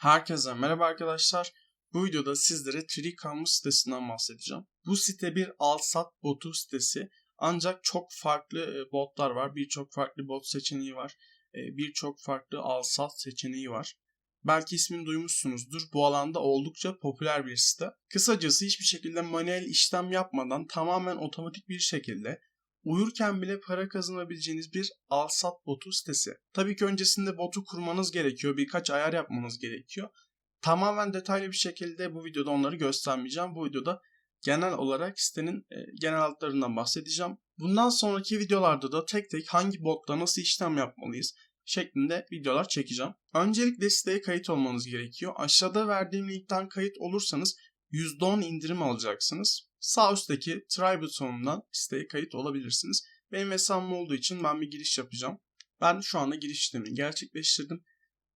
Herkese merhaba arkadaşlar. Bu videoda sizlere Tricamus sitesinden bahsedeceğim. Bu site bir al-sat botu sitesi. Ancak çok farklı e, botlar var. Birçok farklı bot seçeneği var. E, Birçok farklı al-sat seçeneği var. Belki ismini duymuşsunuzdur. Bu alanda oldukça popüler bir site. Kısacası hiçbir şekilde manuel işlem yapmadan tamamen otomatik bir şekilde uyurken bile para kazanabileceğiniz bir al-sat botu sitesi. Tabii ki öncesinde botu kurmanız gerekiyor. Birkaç ayar yapmanız gerekiyor. Tamamen detaylı bir şekilde bu videoda onları göstermeyeceğim. Bu videoda genel olarak sitenin e, genel hatlarından bahsedeceğim. Bundan sonraki videolarda da tek tek hangi botla nasıl işlem yapmalıyız şeklinde videolar çekeceğim. Öncelikle siteye kayıt olmanız gerekiyor. Aşağıda verdiğim linkten kayıt olursanız %10 indirim alacaksınız. Sağ üstteki try butonundan siteye kayıt olabilirsiniz. Benim hesabım olduğu için ben bir giriş yapacağım. Ben şu anda giriş işlemini gerçekleştirdim.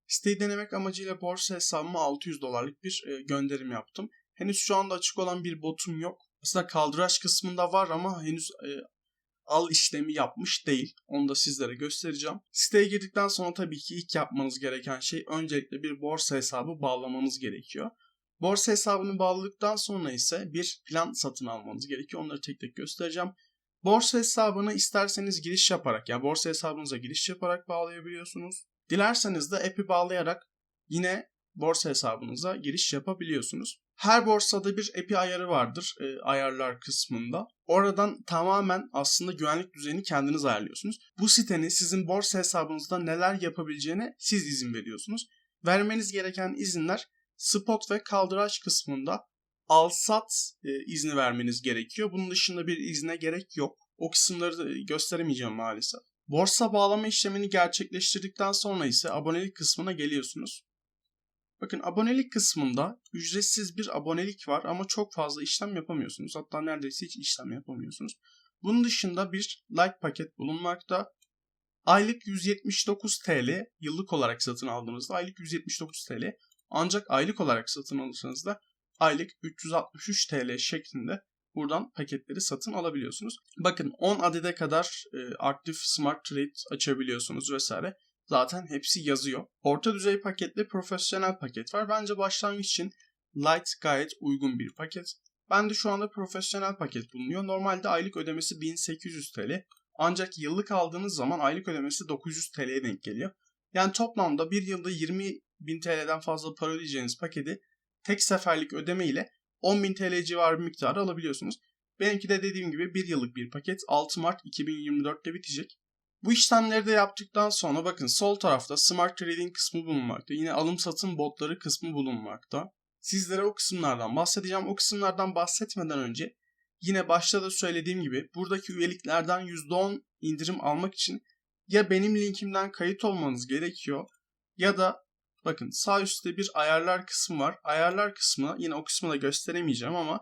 Siteyi denemek amacıyla borsa hesabıma 600 dolarlık bir e, gönderim yaptım. Henüz şu anda açık olan bir botum yok. Aslında kaldıraç kısmında var ama henüz e, al işlemi yapmış değil. Onu da sizlere göstereceğim. Siteye girdikten sonra tabii ki ilk yapmanız gereken şey öncelikle bir borsa hesabı bağlamanız gerekiyor. Borsa hesabını bağladıktan sonra ise bir plan satın almanız gerekiyor. Onları tek tek göstereceğim. Borsa hesabını isterseniz giriş yaparak yani borsa hesabınıza giriş yaparak bağlayabiliyorsunuz. Dilerseniz de app'i bağlayarak yine borsa hesabınıza giriş yapabiliyorsunuz. Her borsada bir API ayarı vardır e, ayarlar kısmında. Oradan tamamen aslında güvenlik düzeyini kendiniz ayarlıyorsunuz. Bu sitenin sizin borsa hesabınızda neler yapabileceğine siz izin veriyorsunuz. Vermeniz gereken izinler spot ve kaldıraç kısmında al-sat e, izni vermeniz gerekiyor. Bunun dışında bir izne gerek yok. O kısımları gösteremeyeceğim maalesef. Borsa bağlama işlemini gerçekleştirdikten sonra ise abonelik kısmına geliyorsunuz. Bakın abonelik kısmında ücretsiz bir abonelik var ama çok fazla işlem yapamıyorsunuz. Hatta neredeyse hiç işlem yapamıyorsunuz. Bunun dışında bir like paket bulunmakta. Aylık 179 TL yıllık olarak satın aldığınızda aylık 179 TL. Ancak aylık olarak satın alırsanız da aylık 363 TL şeklinde buradan paketleri satın alabiliyorsunuz. Bakın 10 adede kadar e, aktif smart trade açabiliyorsunuz vesaire. Zaten hepsi yazıyor. Orta düzey paketle profesyonel paket var. Bence başlangıç için light gayet uygun bir paket. Ben de şu anda profesyonel paket bulunuyor. Normalde aylık ödemesi 1800 TL. Ancak yıllık aldığınız zaman aylık ödemesi 900 TL'ye denk geliyor. Yani toplamda bir yılda 20 bin TL'den fazla para ödeyeceğiniz paketi tek seferlik ödeme ile 10 bin TL civarı bir miktarı alabiliyorsunuz. Benimki de dediğim gibi bir yıllık bir paket 6 Mart 2024'te bitecek. Bu işlemleri de yaptıktan sonra bakın sol tarafta Smart Trading kısmı bulunmakta. Yine alım satım botları kısmı bulunmakta. Sizlere o kısımlardan bahsedeceğim. O kısımlardan bahsetmeden önce yine başta da söylediğim gibi buradaki üyeliklerden %10 indirim almak için ya benim linkimden kayıt olmanız gerekiyor ya da bakın sağ üstte bir ayarlar kısmı var. Ayarlar kısmı yine o kısmı da gösteremeyeceğim ama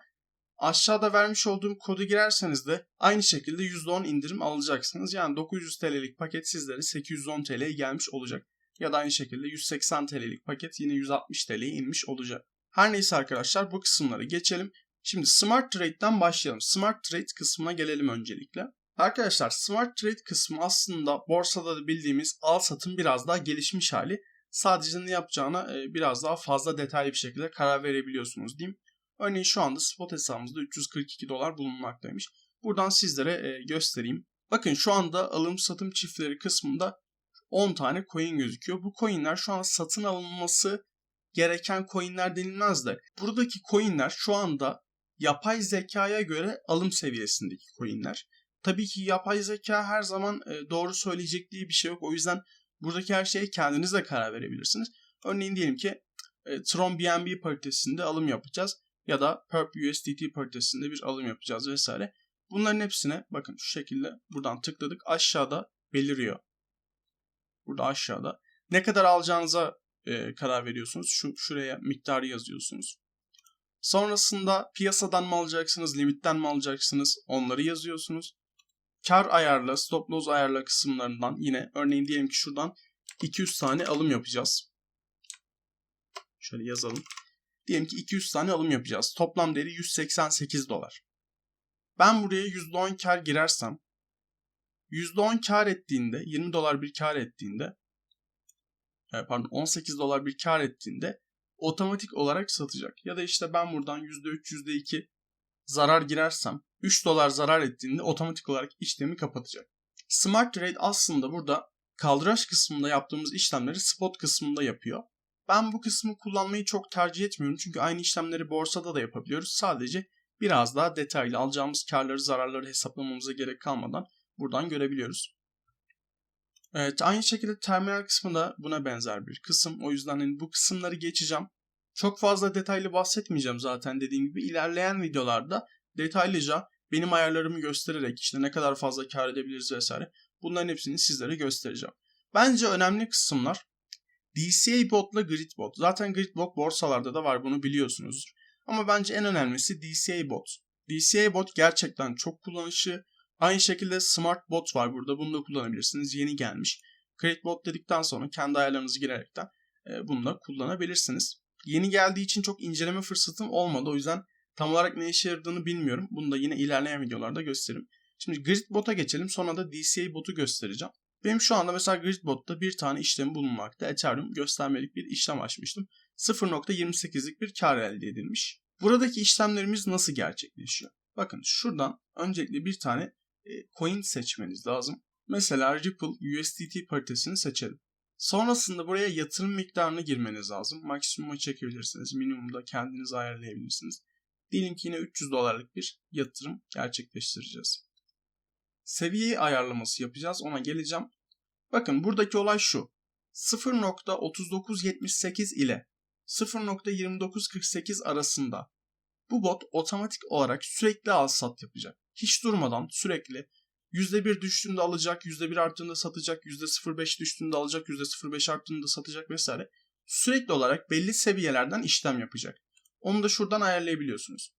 aşağıda vermiş olduğum kodu girerseniz de aynı şekilde %10 indirim alacaksınız. Yani 900 TL'lik paket sizlere 810 TL'ye gelmiş olacak. Ya da aynı şekilde 180 TL'lik paket yine 160 TL'ye inmiş olacak. Her neyse arkadaşlar bu kısımları geçelim. Şimdi Smart Trade'den başlayalım. Smart Trade kısmına gelelim öncelikle. Arkadaşlar Smart Trade kısmı aslında borsada da bildiğimiz al satım biraz daha gelişmiş hali. Sadece ne yapacağına biraz daha fazla detaylı bir şekilde karar verebiliyorsunuz diyeyim. Örneğin şu anda spot hesabımızda 342 dolar bulunmaktaymış. Buradan sizlere göstereyim. Bakın şu anda alım satım çiftleri kısmında 10 tane coin gözüküyor. Bu coinler şu an satın alınması gereken coinler denilmez de buradaki coinler şu anda yapay zekaya göre alım seviyesindeki coinler. Tabii ki yapay zeka her zaman doğru söyleyecek diye bir şey yok. O yüzden buradaki her şeye kendiniz de karar verebilirsiniz. Örneğin diyelim ki Tron BNB paritesinde alım yapacağız ya da Perp USDT paritesinde bir alım yapacağız vesaire. Bunların hepsine bakın şu şekilde buradan tıkladık aşağıda beliriyor. Burada aşağıda. Ne kadar alacağınıza e, karar veriyorsunuz. Şu şuraya miktarı yazıyorsunuz. Sonrasında piyasadan mı alacaksınız, limitten mi alacaksınız onları yazıyorsunuz. Kar ayarla, stop loss ayarla kısımlarından yine örneğin diyelim ki şuradan 200 tane alım yapacağız. Şöyle yazalım. Diyelim ki 200 tane alım yapacağız. Toplam değeri 188 dolar. Ben buraya %10 kar girersem %10 kar ettiğinde 20 dolar bir kar ettiğinde pardon 18 dolar bir kar ettiğinde otomatik olarak satacak. Ya da işte ben buradan %3, %2 zarar girersem 3 dolar zarar ettiğinde otomatik olarak işlemi kapatacak. Smart Trade aslında burada kaldıraç kısmında yaptığımız işlemleri spot kısmında yapıyor. Ben bu kısmı kullanmayı çok tercih etmiyorum çünkü aynı işlemleri borsada da yapabiliyoruz. Sadece biraz daha detaylı alacağımız karları zararları hesaplamamıza gerek kalmadan buradan görebiliyoruz. Evet aynı şekilde terminal kısmı da buna benzer bir kısım. O yüzden hani bu kısımları geçeceğim. Çok fazla detaylı bahsetmeyeceğim zaten dediğim gibi. ilerleyen videolarda detaylıca benim ayarlarımı göstererek işte ne kadar fazla kar edebiliriz vesaire bunların hepsini sizlere göstereceğim. Bence önemli kısımlar DCA botla grid bot. Zaten grid bot borsalarda da var bunu biliyorsunuzdur. Ama bence en önemlisi DCA bot. DCA bot gerçekten çok kullanışlı. Aynı şekilde Smart Bot var burada. Bunu da kullanabilirsiniz. Yeni gelmiş. Create Bot dedikten sonra kendi ayarlarınızı girerekten bunu da kullanabilirsiniz. Yeni geldiği için çok inceleme fırsatım olmadı. O yüzden tam olarak ne işe yaradığını bilmiyorum. Bunu da yine ilerleyen videolarda gösteririm. Şimdi Grid Bot'a geçelim. Sonra da DCA Bot'u göstereceğim. Benim şu anda mesela Gridbot'ta bir tane işlem bulunmakta. Ethereum göstermelik bir işlem açmıştım. 0.28'lik bir kar elde edilmiş. Buradaki işlemlerimiz nasıl gerçekleşiyor? Bakın şuradan öncelikle bir tane e, coin seçmeniz lazım. Mesela Ripple USDT paritesini seçelim. Sonrasında buraya yatırım miktarını girmeniz lazım. Maksimuma çekebilirsiniz. Minimumda kendiniz ayarlayabilirsiniz. Diyelim ki yine 300 dolarlık bir yatırım gerçekleştireceğiz. Seviyeyi ayarlaması yapacağız. Ona geleceğim. Bakın buradaki olay şu. 0.3978 ile 0.2948 arasında bu bot otomatik olarak sürekli al sat yapacak. Hiç durmadan sürekli %1 düştüğünde alacak, %1 arttığında satacak, %0.5 düştüğünde alacak, %0.5 arttığında satacak vesaire. Sürekli olarak belli seviyelerden işlem yapacak. Onu da şuradan ayarlayabiliyorsunuz.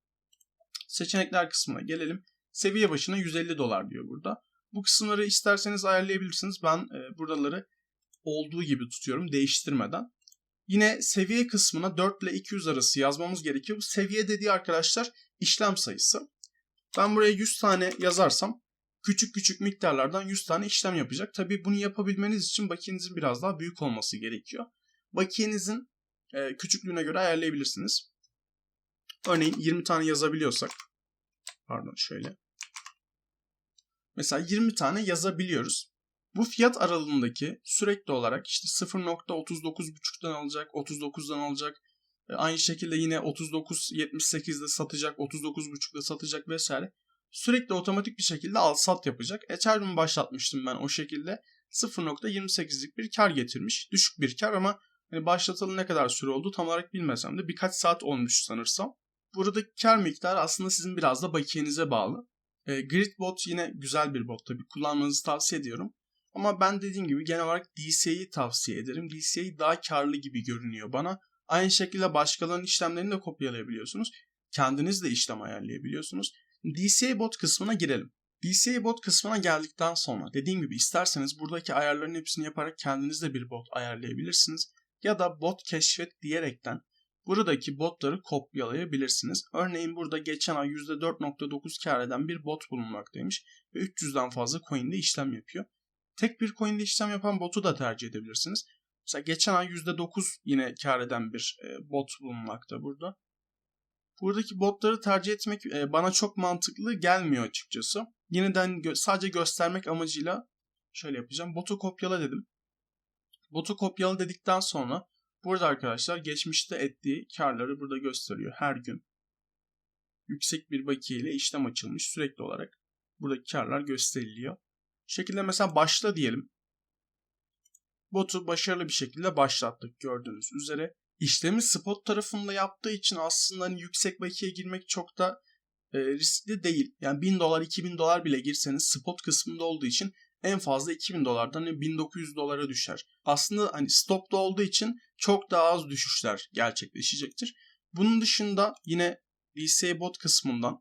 Seçenekler kısmına gelelim. Seviye başına 150 dolar diyor burada. Bu kısımları isterseniz ayarlayabilirsiniz. Ben e, buraları olduğu gibi tutuyorum değiştirmeden. Yine seviye kısmına 4 ile 200 arası yazmamız gerekiyor. Seviye dediği arkadaşlar işlem sayısı. Ben buraya 100 tane yazarsam küçük küçük miktarlardan 100 tane işlem yapacak. Tabii bunu yapabilmeniz için bakiyenizin biraz daha büyük olması gerekiyor. Bakiyenizin e, küçüklüğüne göre ayarlayabilirsiniz. Örneğin 20 tane yazabiliyorsak pardon şöyle Mesela 20 tane yazabiliyoruz. Bu fiyat aralığındaki sürekli olarak işte 0.39.5'tan alacak, 39'dan alacak. E, aynı şekilde yine 39.78'de satacak, 39.5'da satacak vesaire. Sürekli otomatik bir şekilde al sat yapacak. Ethereum başlatmıştım ben o şekilde. 0.28'lik bir kar getirmiş. Düşük bir kar ama hani başlatalı ne kadar süre oldu tam olarak bilmesem de birkaç saat olmuş sanırsam. Buradaki kar miktarı aslında sizin biraz da bakiyenize bağlı. E, Gridbot yine güzel bir bot tabii. Kullanmanızı tavsiye ediyorum. Ama ben dediğim gibi genel olarak DCA'yı tavsiye ederim. DCA daha karlı gibi görünüyor bana. Aynı şekilde başkalarının işlemlerini de kopyalayabiliyorsunuz. Kendiniz de işlem ayarlayabiliyorsunuz. DCA bot kısmına girelim. DCA bot kısmına geldikten sonra dediğim gibi isterseniz buradaki ayarların hepsini yaparak kendiniz de bir bot ayarlayabilirsiniz. Ya da bot keşfet diyerekten Buradaki botları kopyalayabilirsiniz. Örneğin burada geçen ay %4.9 kar eden bir bot bulunmaktaymış ve 300'den fazla coin'de işlem yapıyor. Tek bir coin'de işlem yapan botu da tercih edebilirsiniz. Mesela geçen ay %9 yine kar eden bir e, bot bulunmakta burada. Buradaki botları tercih etmek e, bana çok mantıklı gelmiyor açıkçası. Yeniden sadece göstermek amacıyla şöyle yapacağım. Botu kopyala dedim. Botu kopyala dedikten sonra Burada arkadaşlar geçmişte ettiği karları burada gösteriyor her gün. Yüksek bir bakiye ile işlem açılmış sürekli olarak buradaki karlar gösteriliyor. Bu şekilde mesela başla diyelim. Botu başarılı bir şekilde başlattık gördüğünüz üzere. İşlemi spot tarafında yaptığı için aslında hani yüksek bakiye girmek çok da e, riskli değil. Yani 1000 dolar 2000 dolar bile girseniz spot kısmında olduğu için en fazla 2000 dolardan 1900 dolara düşer. Aslında hani stopta olduğu için çok daha az düşüşler gerçekleşecektir. Bunun dışında yine DCA bot kısmından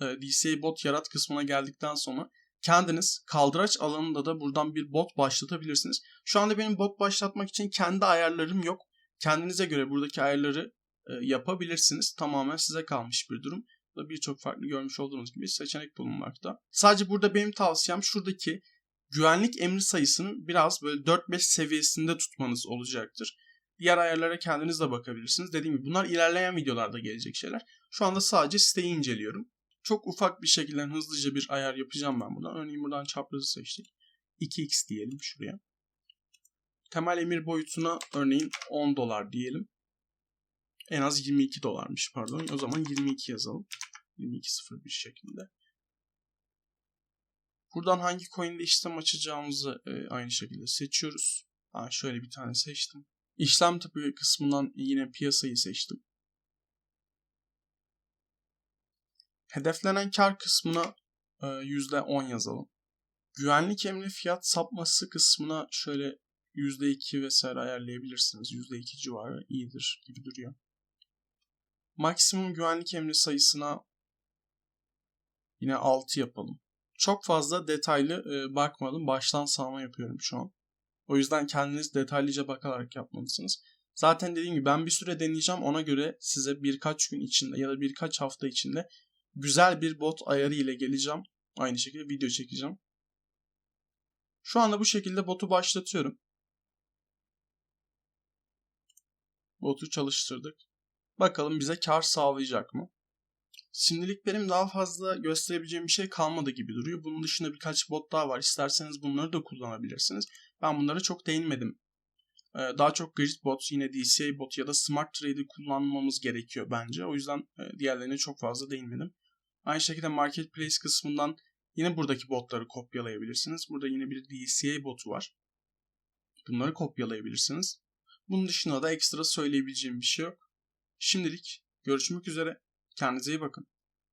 e, DCA bot yarat kısmına geldikten sonra kendiniz kaldıraç alanında da buradan bir bot başlatabilirsiniz. Şu anda benim bot başlatmak için kendi ayarlarım yok. Kendinize göre buradaki ayarları e, yapabilirsiniz. Tamamen size kalmış bir durum da birçok farklı görmüş olduğunuz gibi seçenek bulunmakta. Sadece burada benim tavsiyem şuradaki güvenlik emri sayısını biraz böyle 4-5 seviyesinde tutmanız olacaktır. Diğer ayarlara kendiniz de bakabilirsiniz. Dediğim gibi bunlar ilerleyen videolarda gelecek şeyler. Şu anda sadece siteyi inceliyorum. Çok ufak bir şekilde hızlıca bir ayar yapacağım ben buradan. Örneğin buradan çaprazı seçtik. 2x diyelim şuraya. Temel emir boyutuna örneğin 10 dolar diyelim. En az 22 dolarmış pardon. O zaman 22 yazalım. 22.01 şeklinde. Buradan coin coin'de işlem açacağımızı e, aynı şekilde seçiyoruz. Ha, şöyle bir tane seçtim. İşlem tipi kısmından yine piyasayı seçtim. Hedeflenen kar kısmına e, %10 yazalım. Güvenlik emri fiyat sapması kısmına şöyle %2 vesaire ayarlayabilirsiniz. %2 civarı iyidir gibi duruyor. Maksimum güvenlik emri sayısına yine 6 yapalım. Çok fazla detaylı e, bakmadım. Baştan sağma yapıyorum şu an. O yüzden kendiniz detaylıca bakarak yapmalısınız. Zaten dediğim gibi ben bir süre deneyeceğim. Ona göre size birkaç gün içinde ya da birkaç hafta içinde güzel bir bot ayarı ile geleceğim. Aynı şekilde video çekeceğim. Şu anda bu şekilde botu başlatıyorum. Botu çalıştırdık. Bakalım bize kar sağlayacak mı? Şimdilik benim daha fazla gösterebileceğim bir şey kalmadı gibi duruyor. Bunun dışında birkaç bot daha var. İsterseniz bunları da kullanabilirsiniz. Ben bunlara çok değinmedim. Ee, daha çok grid bot, yine DCA bot ya da smart trade'i kullanmamız gerekiyor bence. O yüzden e, diğerlerine çok fazla değinmedim. Aynı şekilde marketplace kısmından yine buradaki botları kopyalayabilirsiniz. Burada yine bir DCA botu var. Bunları kopyalayabilirsiniz. Bunun dışında da ekstra söyleyebileceğim bir şey yok. Şimdilik görüşmek üzere. Kendinize iyi bakın.